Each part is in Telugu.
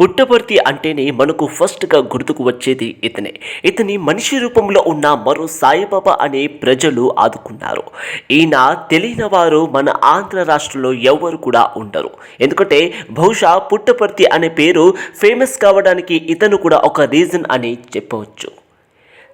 పుట్టపర్తి అంటేనే మనకు ఫస్ట్గా గుర్తుకు వచ్చేది ఇతనే. ఇతని మనిషి రూపంలో ఉన్న మరో సాయిబాబా అనే ప్రజలు ఆదుకున్నారు. ఈయన తెలియని వారు మన ఆంధ్ర రాష్ట్రంలో ఎవరు కూడా ఉండరు. ఎందుకంటే బహుశా పుట్టపర్తి అనే పేరు ఫేమస్ కావడానికి ఇతను కూడా ఒక రీజన్ అని చెప్పవచ్చు.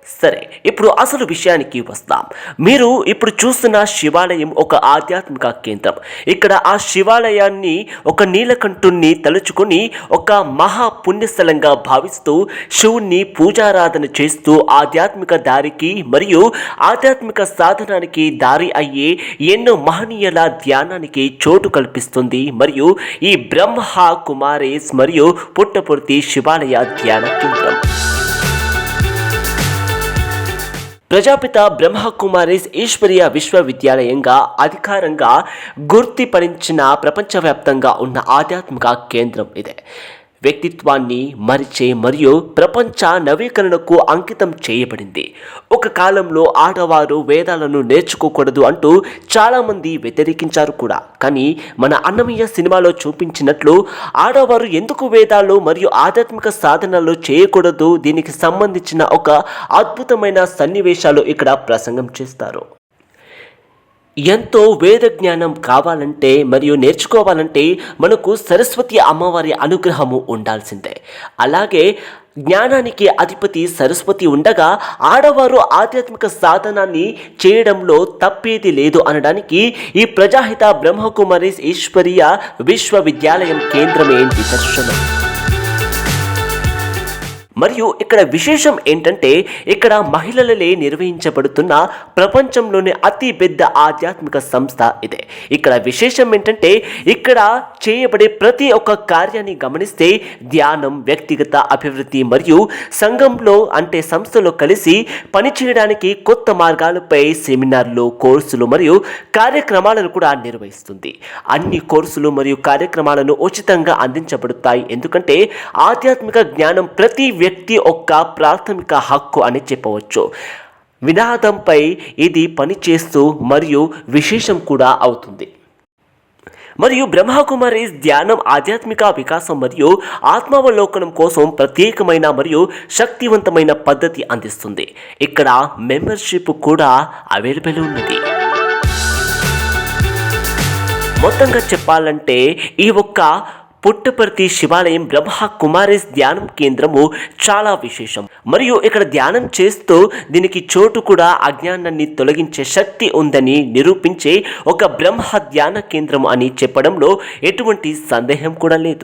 సరే ఇప్పుడు అసలు విషయానికి వస్తాం. మీరు ఇప్పుడు చూస్తున్న శివాలయం ఒక ఆధ్యాత్మిక కేంద్రం. ఇక్కడ ఆ శివాలయాన్ని ఒక నీలకంఠుణ్ణి తలుచుకొని ఒక మహా పుణ్యస్థలంగా భావిస్తూ శివుణ్ణి పూజారాధన చేస్తూ ఆధ్యాత్మిక దారికి మరియు ఆధ్యాత్మిక సాధనానికి దారి అయ్యే ఎన్నో మహనీయుల ధ్యానానికి చోటు కల్పిస్తుంది. మరియు ఈ బ్రహ్మ కుమారేస్ మరియు పుట్టపర్తి శివాలయ ధ్యాన కేంద్రం. ప్రజాపిత బ్రహ్మకుమారిస్ ఈశ్వరీయ విశ్వవిద్యాలయంగా అధికారంగా గుర్తిపడించిన ప్రపంచవ్యాప్తంగా ఉన్న ఆధ్యాత్మిక కేంద్రం ఇదే. వ్యక్తిత్వాన్ని మరిచే మరియు ప్రపంచ నవీకరణకు అంకితం చేయబడింది. ఒక కాలంలో ఆడవారు వేదాలను నేర్చుకోకూడదు అంటూ చాలామంది వ్యతిరేకించారు కూడా. కానీ మన అన్నమయ్య సినిమాలో చూపించినట్లు ఆడవారు ఎందుకు వేదాలు మరియు ఆధ్యాత్మిక సాధనలు చేయకూడదు? దీనికి సంబంధించిన ఒక అద్భుతమైన సన్నివేశాలు ఇక్కడ ప్రసంగం చేస్తారు. ఎంతో వేద జ్ఞానం కావాలంటే మరియు నేర్చుకోవాలంటే మనకు సరస్వతి అమ్మవారి అనుగ్రహము ఉండాల్సిందే. అలాగే జ్ఞానానికి అధిపతి సరస్వతి ఉండగా ఆడవారు ఆధ్యాత్మిక సాధనాన్ని చేయడంలో తప్పేది లేదు అనడానికి ఈ ప్రజాహిత బ్రహ్మకుమారి ఈశ్వరీయ విశ్వవిద్యాలయం కేంద్రమే నిదర్శనం. మరియు ఇక్కడ విశేషం ఏంటంటే ఇక్కడ మహిళలలే నిర్వహించబడుతున్న ప్రపంచంలోని అతి పెద్ద ఆధ్యాత్మిక సంస్థ ఇదే. ఇక్కడ విశేషం ఏంటంటే ఇక్కడ చేయబడే ప్రతి ఒక్క కార్యాన్ని గమనిస్తే ధ్యానం వ్యక్తిగత అభివృద్ధి మరియు సంఘంలో అంటే సంస్థలో కలిసి పనిచేయడానికి కొత్త మార్గాలపై సెమినార్లు కోర్సులు మరియు కార్యక్రమాలను కూడా నిర్వహిస్తుంది. అన్ని కోర్సులు మరియు కార్యక్రమాలను ఉచితంగా అందించబడతాయి. ఎందుకంటే ఆధ్యాత్మిక జ్ఞానం ప్రతి వ్యక్తి వ్యక్తి యొక్క ప్రాథమిక హక్కు అని చెప్పవచ్చు. వినాదంపై ఇది పనిచేస్తూ మరియు విశేషం కూడా అవుతుంది. మరియు బ్రహ్మకుమారి ధ్యానం ఆధ్యాత్మిక వికాసం మరియు ఆత్మావలోకనం కోసం ప్రత్యేకమైన మరియు శక్తివంతమైన పద్ధతి అందిస్తుంది. ఇక్కడ మెంబర్షిప్ కూడా అవైలబుల్ ఉన్నది. మొత్తంగా చెప్పాలంటే ఈ ఒక్క పుట్టపర్తి శివాలయం బ్రహ్మ కుమారిస్ ధ్యానం కేంద్రము చాలా విశేషం. మరియు ఇక్కడ ధ్యానం చేస్తూ దీనికి చోటు కూడా అజ్ఞానాన్ని తొలగించే శక్తి ఉందని నిరూపించే ఒక బ్రహ్మ ధ్యాన కేంద్రం అని చెప్పడంలో ఎటువంటి సందేహం కూడా లేదు.